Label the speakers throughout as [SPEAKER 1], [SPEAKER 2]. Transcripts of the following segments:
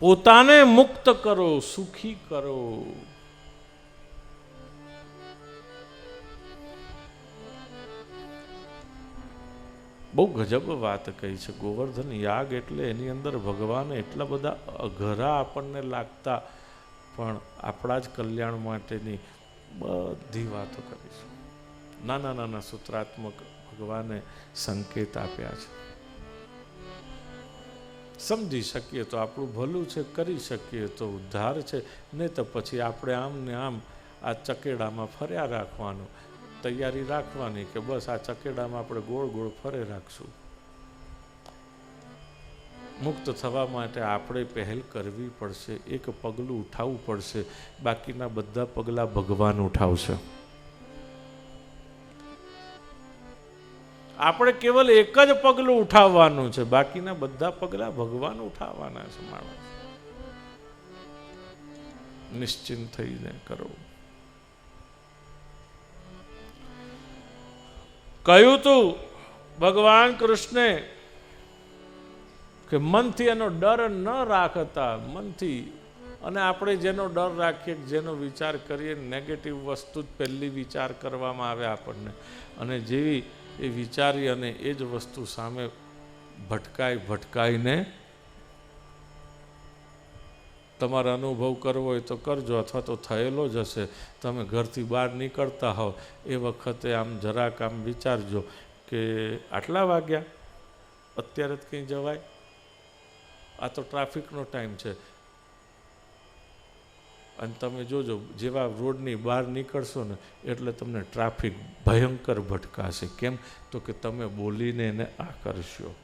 [SPEAKER 1] પોતાને મુક્ત કરો, સુખી કરો. બહુ ગજબ વાત કહી છે. ગોવર્ધન યાગ એટલે એની અંદર ભગવાન એટલા બધા અઘરા આપણને લાગતા, પણ આપણા જ કલ્યાણ માટેની બધી વાતો કરીશું નાના નાના સૂત્રાત્મક ભગવાને સંકેત આપ્યા છે. સમજી શકીએ તો આપણું ભલું છે, કરી શકીએ તો ઉદ્ધાર છે, નહીં તો પછી આપણે આમ ને આમ આ ચકેડામાં ફર્યા રાખવાનું, તૈયારી રાખવાની કે બસ આ ચકેડામાં આપણે ગોળ ગોળ ફરે રાખશું. મુક્ત થવા માટે આપણે પહેલ કરવી પડશે, એક પગલું ઉઠાવવું પડશે, બાકીના બધા પગલાં ભગવાન ઉઠાવશે. આપણે કેવલ એક જ પગલું ઉઠાવવાનું છે. બાકીના બધા પગલાં ભગવાન ઉઠાવવાના છે માણસ. નિશ્ચિંત થઈને કરો. કહ્યું તું ભગવાન કૃષ્ણે કે મનથી એનો ડર ન રાખતા, મનથી. અને આપણે જેનો ડર રાખીએ જેનો વિચાર કરીએ નેગેટિવ વસ્તુ જ પહેલી વિચાર કરવામાં આવે આપણને. અને જેવી એ વિચારી અને એ જ વસ્તુ સામે ભટકાઈ ભટકાઈને તમારે અનુભવ કરવો હોય તો કરજો, અથવા તો થયેલો જ હશે. તમે ઘરથી બહાર નીકળતા હોવ, એ વખતે આમ જરાક આમ વિચારજો કે આટલા વાગ્યા? અત્યારે જ કંઈ જવાય? આ તો ટ્રાફિકનો ટાઈમ છે. અને તમે જોજો, જેવા રોડની બહાર નીકળશો ને, એટલે તમને ટ્રાફિક ભયંકર ભટકાશે. કેમ? તો કે તમે બોલીને એને આકર્ષ્યો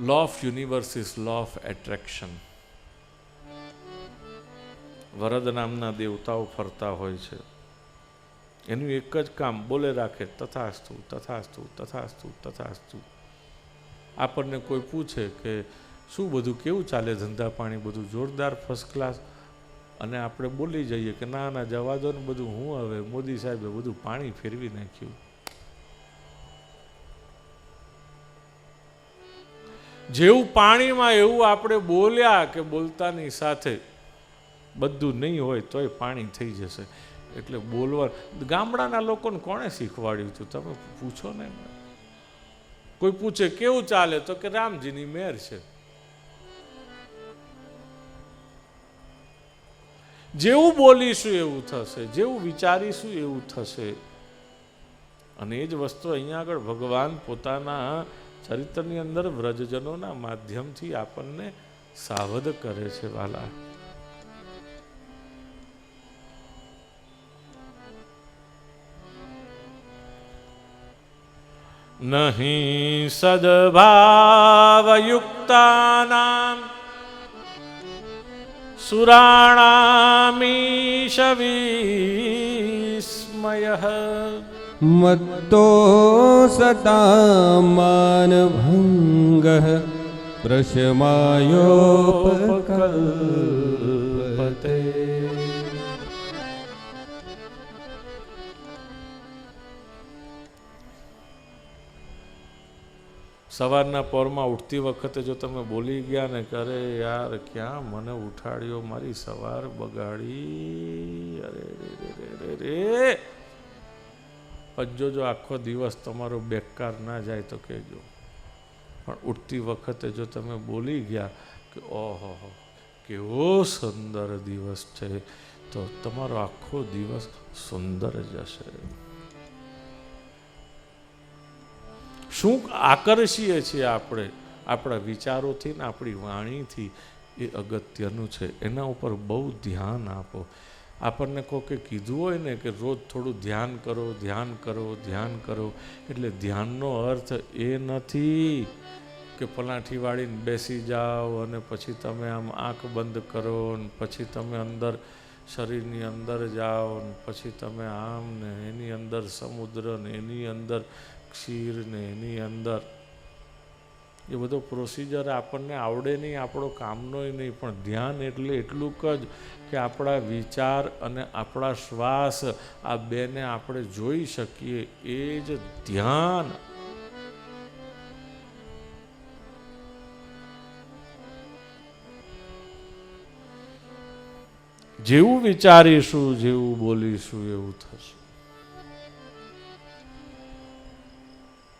[SPEAKER 1] law of universe is law of attraction વરદ નામના દેવતાઓ ફરતા હોય છે. એનું એક જ કામ, બોલે રાખે, તથાસ્તુ તથાસ્તુ તથાસ્તુ તથાસ્તુ. આપણને કોઈ પૂછે કે શું બધું કેવું ચાલે? ધંધા પાણી બધું જોરદાર ફર્સ્ટ ક્લાસ અને આપણે બોલી જઈએ કે ના ના, જવા દો ને બધું. હું હવે મોદી સાહેબે બધું પાણી ફેરવી નાખ્યું. જેવું પાણીમાં એવું આપણે બોલ્યા કે બોલતાની સાથે બધું નહીં હોય તોય પાણી થઈ જશે. એટલે બોલવા ગામડાના લોકોને કોણે શીખવાડ્યું હતું તમે પૂછો ને. કોઈ પૂછે, કેવું ચાલે? તો કે, રામજીની મેર છે. જેવું બોલીશું એવું થશે, જેવું વિચારીશું એવું થશે. અને એ જ વસ્તુ અહીંયા આગળ ભગવાન પોતાના ચરિત્રની અંદર વ્રજજનોના માધ્યમથી આપણને સાવધ કરે છે વાલા. નહીં સદભાવયુક્તાનામ सुराणामीशवीस्मयः। मत्तो
[SPEAKER 2] सता मानभङ्गः प्रशमायो
[SPEAKER 1] સવારના પોરમાં ઉઠતી વખતે જો તમે બોલી ગયા ને અરે યાર, ક્યાં મને ઉઠાડ્યો મારી સવાર બગાડી? અરે, રે રે રે પજ્જો જો આખો દિવસ તમારો બેકાર ના જાય તો કહેજો. પણ ઉઠતી વખતે જો તમે બોલી ગયા કે ઓહો, કેવો સુંદર દિવસ છે, તો તમારો આખો દિવસ સુંદર જશે શું આકર્ષીએ છીએ આપણે? આપણા વિચારોથી ને આપણી વાણીથી એ અગત્યનું છે. એના ઉપર બહુ ધ્યાન આપો. આપણને કોકે કીધું હોય ને કે રોજ થોડું ધ્યાન કરો ધ્યાન કરો ધ્યાન કરો, એટલે ધ્યાનનો અર્થ એ નથી કે પલાઠી વાળીને બેસી જાઓ અને પછી તમે આમ આંખ બંધ કરો ને પછી તમે અંદર શરીરની અંદર જાઓ ને પછી તમે આમ ને એની અંદર સમુદ્ર ને એની અંદર ક્ષીર ને એની અંદર. એ બધો પ્રોસિજર આપણને આવડે નહીં, આપણો કામનો નહીં, પણ ધ્યાન એટલે એટલું જ કે આપણા વિચાર અને આપણા શ્વાસ આ બેને આપણે જોઈ શકીએ, એ જ ધ્યાન. જેવું વિચારીશું, જેવું બોલીશું, એવું થશે.